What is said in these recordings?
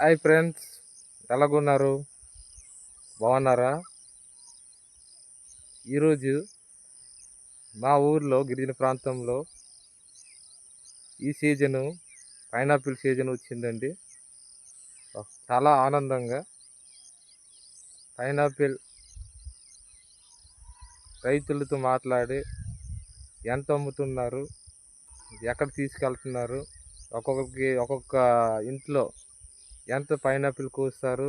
Hi friends. ఎలాగున్నారు? బాగున్నారా? ఈరోజు మా ఊర్లో గిరిజన ప్రాంతంలో ఈ సీజను పైనాపిల్ సీజన్ వచ్చిందండి. చాలా ఆనందంగా పైనాపిల్ రైతులతో మాట్లాడి ఎంత అమ్ముతున్నారు ఎక్కడ తీసుకెళ్తున్నారు ఒక్కొక్కరికి ఒక్కొక్క ఇంట్లో ఎంత పైనాపిల్ కోస్తారు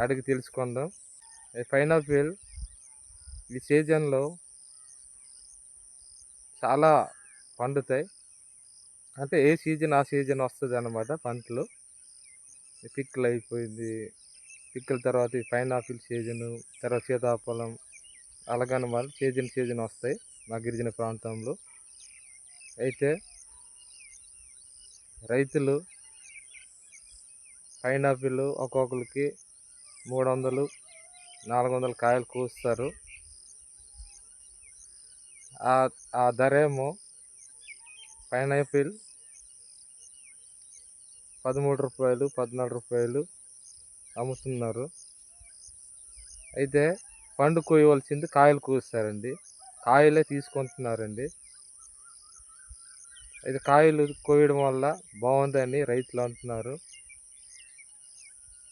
అడిగి తెలుసుకుందాం. ఈ పైనాపిల్ ఈ సీజన్లో చాలా పండుతాయి. అంటే ఏ సీజన్ ఆ సీజన్ వస్తుంది అన్నమాట పంటలు. పిక్కలు అయిపోయింది. పిక్కల తర్వాత ఈ పైనాపిల్ సీజను తర్వాత సీతాఫలం అలాగనమాట సీజన్ సీజన్ వస్తాయి మా గిరిజన ప్రాంతంలో. అయితే రైతులు పైనాపిల్ ఒక్కొక్కరికి మూడు వందలు నాలుగు వందల కాయలు కోస్తారు. ఆ- ఆ ధర ఏమో పైనాపిల్ పదమూడు రూపాయలు పద్నాలుగు రూపాయలు అమ్ముతున్నారు. అయితే పండు కోయవలసింది కాయలు కోస్తారండి. కాయలే తీసుకుంటున్నారండి. అయితే కాయలు కోయడం వల్ల బాగుందని రైతులు అంటున్నారు.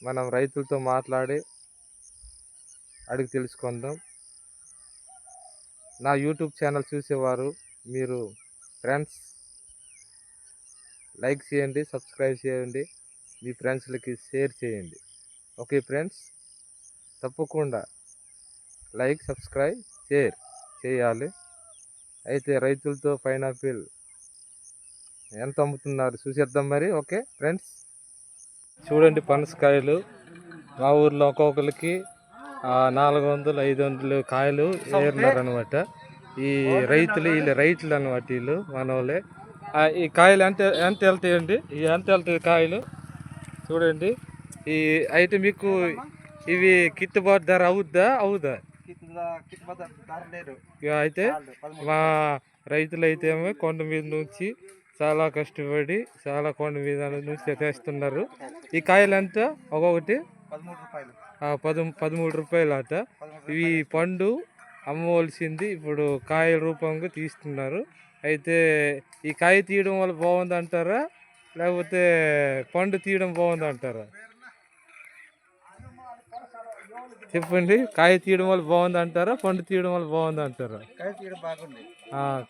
మనం రైతులతో మాట్లాడి అడిగి తెలుసుకుందాం. నా యూట్యూబ్ ఛానల్ చూసేవారు మీరు ఫ్రెండ్స్ లైక్ చేయండి సబ్స్క్రైబ్ చేయండి మీ ఫ్రెండ్స్లకి షేర్ చేయండి. ఓకే ఫ్రెండ్స్ తప్పకుండా లైక్ సబ్స్క్రైబ్ షేర్ చేయాలి. అయితే రైతులతో పైనాపిల్ ఎంత అమ్ముతున్నారు చూసేద్దాం మరి. Okay friends. చూడండి పనసకాయలు మా ఊర్లో ఒక్కొక్కరికి నాలుగు వందలు ఐదు వందలు కాయలు ఏరున్నారు అనమాట ఈ రైతులు వీళ్ళు రైతులు అనమాట వీళ్ళు మన వాళ్ళే ఈ కాయలు ఎంత ఎంత వెళ్తాయండి? ఈ ఎంత వెళ్తాయి కాయలు? చూడండి. ఈ అయితే మీకు ఇవి గిట్టుబాటు ధర అవుద్దా? అవుదా? ఇక అయితే మా రైతులు అయితే ఏమో కొండ మీద నుంచి చాలా కష్టపడి చాలా కొండ మీద నుంచి తెస్తున్నారు ఈ కాయలు ఎంత ఒక్కొక్కటి పదమూడు పదమూడు రూపాయలు అట ఇవి పండు అమ్మవలసింది ఇప్పుడు కాయ రూపంగా తీస్తున్నారు. అయితే ఈ కాయ తీయడం వల్ల బాగుంది అంటారా లేకపోతే పండు తీయడం బాగుంది అంటారా చెప్పండి కాయ తీయడం వల్ల బాగుంది అంటారా పండు తీయడం వల్ల బాగుంది. అంటారా కాయ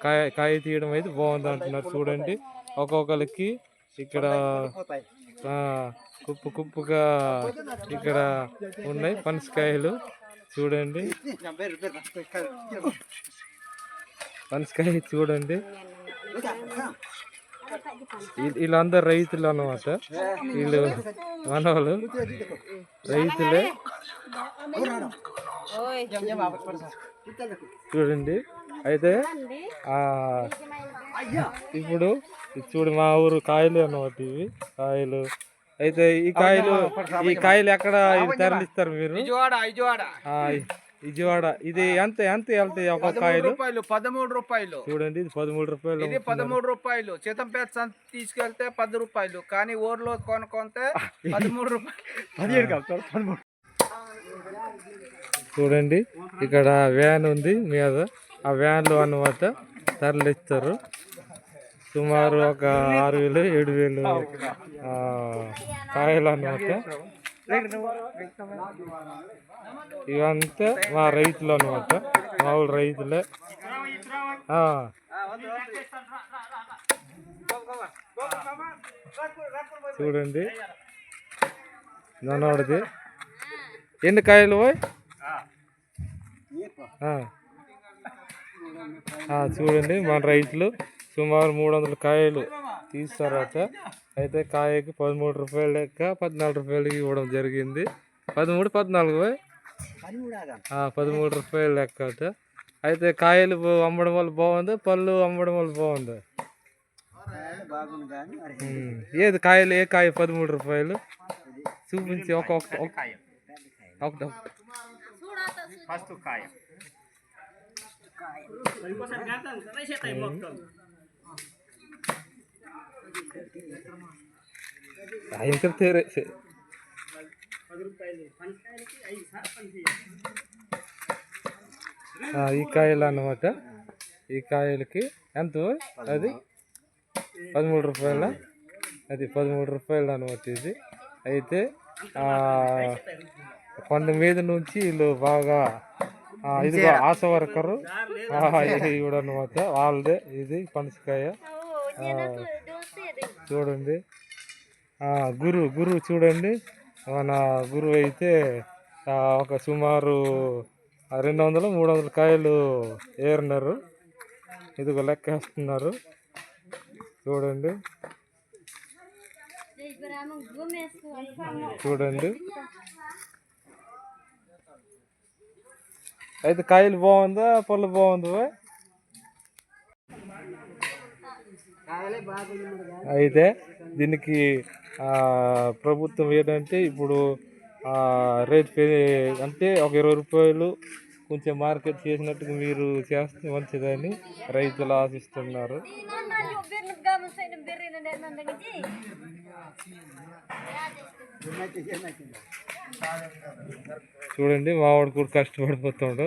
కాయ కాయ తీయడం అయితే బాగుంది అంటున్నారు చూడండి. ఒక్కొక్కరికి ఇక్కడ కుప్పు కుప్పుగా ఇక్కడ ఉన్నాయి పనసకాయలు. చూడండి. పనసకాయ చూడండి. వీళ్ళందరూ రైతులు అన్నమాట. వీళ్ళు మనవాళ్ళు. రైతులే. చూడండి. అయితే ఆ ఇప్పుడు చూడు మా ఊరు కాయలు అన్నమాట ఇవి కాయలు. అయితే ఈ కాయలు ఈ కాయలు ఎక్కడ తరలిస్తారు మీరు? విజయవాడ. ఇది ఎంత ఎంత వెళ్తాయి ఒక కాయలు? రూపాయలు పదమూడు రూపాయలు. చూడండి ఇది పదమూడు రూపాయలు ఇది పదమూడు రూపాయలు. చితంపేట సంత తీసుకెళ్తే పది రూపాయలు కానీ ఊర్లో కొనుక్కుంటే పదమూడు రూపాయలు. చూడండి ఇక్కడ వ్యాన్ ఉంది మీద. ఆ వ్యాన్లో అన్నమాట తరలిస్తారు సుమారు ఒక ఆరు వేలు ఏడు వేలు కాయలు అన్నమాట. ఇవంతా మా రైతులు అన్నమాట. మా రైతులే. చూడండి. నన్నోడిది. ఎన్ని కాయలు పోయి చూడండి మన రైతులు. సుమారు మూడు వందల కాయలు. తీస్తారట. అయితే కాయకి పదమూడు రూపాయలు లెక్క పద్నాలుగు రూపాయలకి ఇవ్వడం జరిగింది. పదమూడు పద్నాలుగు పదమూడు రూపాయలు లెక్క అట. అయితే కాయలు అమ్మడం వల్ల బాగుంది? పళ్ళు అమ్మడం వల్ల బాగుంది. ఏది కాయలు ఏ కాయ పదమూడు రూపాయలు? చూపించి ఒక ఒకటి ఒకటి. ఫస్ట్ కాయ. ఆయన చెప్తే ఈ కాయలు అన్నమాట ఈ కాయలకి ఎంత అది పదమూడు రూపాయల అది పదమూడు రూపాయలు అనమాట ఇది అయితే కొండ మీద నుంచి వీళ్ళు బాగా ఆ, ఇది ఆశ వర్కరు ఇవిడనమాట వాళ్ళదే ఇది పనసకాయ చూడండి. గురు గురు చూడండి. మన గురువు అయితే ఒక సుమారు రెండు వందలు మూడు వందల కాయలు ఏరినారు. ఇదిగో లెక్క వేస్తున్నారు. చూడండి. చూడండి. అయితే కాయలు బాగుందా పళ్ళు బాగుందా? అయితే దీనికి ప్రభుత్వం ఏంటంటే ఇప్పుడు రేట్ అంటే ఒక ఇరవై రూపాయలు కొంచెం మార్కెట్ చేసినట్టుగా మీరు చేస్తే మంచిదని రైతులు ఆశిస్తున్నారు. చూడండి మావాడు కూడా కష్టపడిపోతాడు.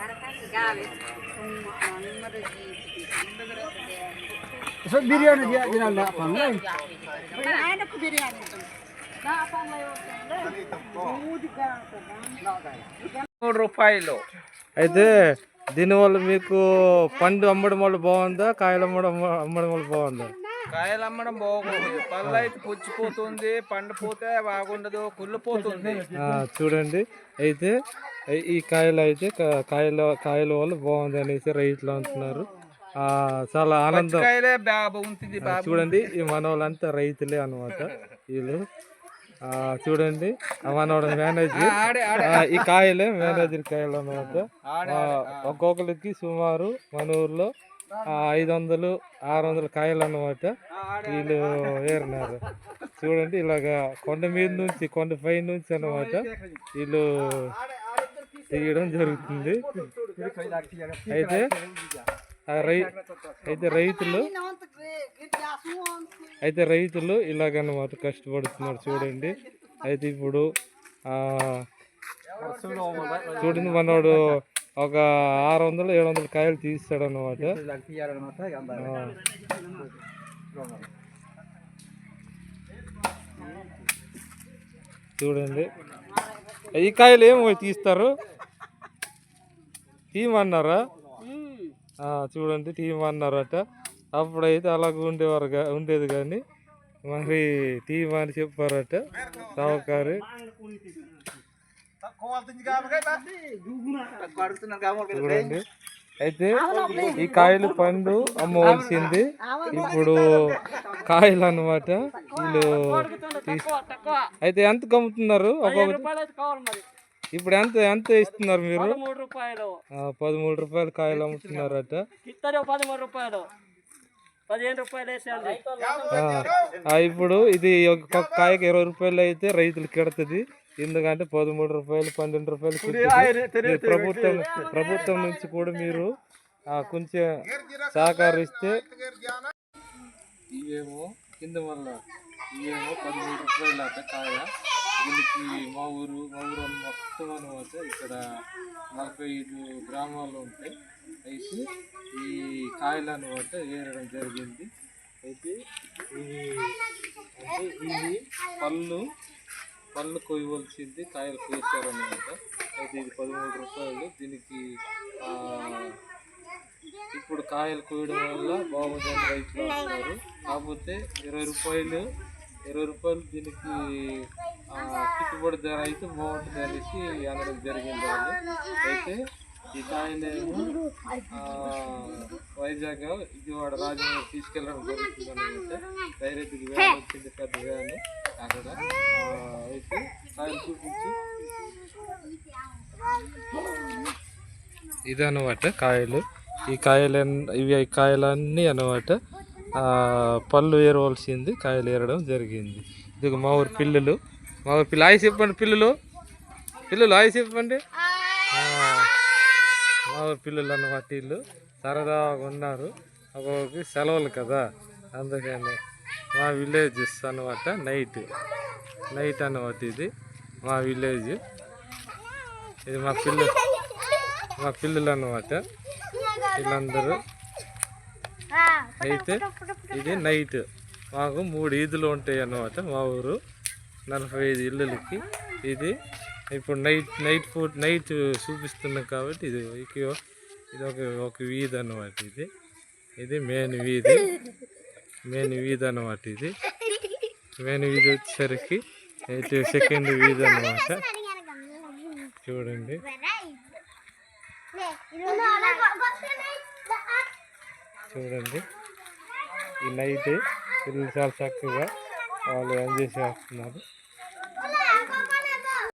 ఆ. బిర్యానీ తినాలి మూడు రూపాయలు అయితే దీనివల్ల మీకు పండు అమ్మడం వల్ల బాగుందా కాయలు అమ్మడం అమ్మడం వల్ల బాగుందా కాయలు అమ్మడం బాగుంది పళ్ళు అయితే పుచ్చిపోతుంది పండిపోతే బాగుండదు కుళ్ళిపోతుంది. ఆ, చూడండి. అయితే ఈ- కాయలు అయితే కాయల కాయల వల్ల బాగుంది అనేసి రైతులు అంటున్నారు. ఆ, చాలా ఆనందం. చూడండి ఈ మనవాళ్ళంతా రైతులే అన్నమాట వీళ్ళు. ఆ, చూడండి మనవాడు మేనేజర్. ఈ కాయలే మేనేజర్ కాయలు ఆ, ఒక్కొక్కరికి సుమారు మన ఊర్లో ఐదు వందలు ఆరు వందల కాయలు అన్నమాట వీళ్ళు ఏరినారు. చూడండి ఇలాగా కొండ మీద నుంచి కొండ పై నుంచి అన్నమాట. వీళ్ళు తీయడం జరుగుతుంది. అయితే రై అయితే రైతులు అయితే రైతులు ఇలాగన్నమాట కష్టపడుతున్నారు చూడండి. అయితే ఇప్పుడు చూడండి మనోడు ఒక ఆరు వందలు ఏడు వందల కాయలు తీస్తాడు అనమాట చూడండి. ఈ కాయలు ఏమో తీస్తారు. తీయమన్నారా? ఆ, చూడండి తీయమన్నారట. అప్పుడైతే అలాగ ఉండేవారు ఉండేది కానీ మరి తీయమని చెప్పారట. సావుకారు. చూడండి. అయితే ఈ కాయలు పండు అమ్మవలసింది. ఇప్పుడు కాయలు వీళ్ళు తీస్- అయితే ఎంత అమ్ముతున్నారు ఒక్కొక్కటి. ఇప్పుడు ఎంత ఎంత ఇస్తున్నారు మీరు? పదమూడు రూపాయలు కాయలు అమ్ముతున్నారట. పదమూడు రూపాయలు ఇప్పుడు ఇది ఒక కాయకి ఇరవై రూపాయలు అయితే రైతులకు కెడుతుంది ఎందుకంటే పదమూడు రూపాయలు పన్నెండు రూపాయలు ప్రభుత్వం ప్రభుత్వం నుంచి కూడా మీరు ఆ, కొంచెం సహకరిస్తే ఇవేమో కింద వల్ల ఇవేమో పదమూడు రూపాయలు అట కాయ. దీనికి మా ఊరు మా ఊరు మొత్తం అనమాట. ఇక్కడ నలభై ఐదు గ్రామాలు ఉంటాయి. అయితే ఈ కాయలు అనమాట ఏరడం జరిగింది. అయితే ఇది అంటే ఇది పళ్ళు పళ్ళు కొయ్యవలసింది కాయలు కోసారనమాట అయితే ఇది పదమూడు రూపాయలు. దీనికి ఇప్పుడు కాయలు కోయడం వల్ల బాగుందని రైతులు అంటున్నారు. కాకపోతే ఇరవై రూపాయలు ఇరవై రూపాయలు దీనికి ఆ, గిట్టుబడి ధర అయితే బాగుంటుంది అనేసి అనడం జరిగింది వాళ్ళు. అయితే ఈ కాయలేమో వైజాగ్ విజయవాడ రాజమండ్రి తీసుకెళ్ళడం జరుగుతుంది అనమాట డైరెక్ట్గా వ్యాన్ వచ్చింది పెద్ద వ్యాన్. అక్కడ చూపించి ఇది అనమాట కాయలు. ఈ కాయలు ఇవి కాయలన్నీ అనమాట పళ్ళు ఏరవలసింది కాయలు ఏరడం జరిగింది. ఇది మా ఊరి పిల్లలు. మా ఊరి పిల్లలు ఆయి చెప్పండి పిల్లలు. పిల్లలు ఆయి చెప్పండి. మా ఊరి పిల్లలు అన్నమాట వీళ్ళు. సరదాగా ఉన్నారు. ఒక్కొక్కరికి సెలవులు కదా. అందుకని. మా విలేజెస్ అనమాట నైట్ నైట్ అనమాట ఇది మా విలేజ్. ఇది మా పిల్ల మా పిల్లలు అన్నమాట. వీళ్ళందరూ. అయితే ఇది నైట్ మాకు మూడు ఈదులు ఉంటాయి అన్నమాట మా ఊరు. నలభై ఐదు ఇళ్ళకి ఇది ఇప్పుడు నైట్ నైట్ ఫుడ్ నైట్ చూపిస్తున్నాం కాబట్టి ఇది ఇది ఒక ఒక వీధి అన్నమాట ఇది. ఇది మెయిన్ వీధి. మెయిన్ వీధి అన్నమాట ఇది. మెయిన్ వీధి వచ్చేసరికి అయితే సెకండ్ వీధి అన్నమాట. చూడండి. చూడండి. ఈ నైట్ పిల్లలు చాలా చక్కగా వాళ్ళు ఎంజాయ్ చేస్తున్నారు.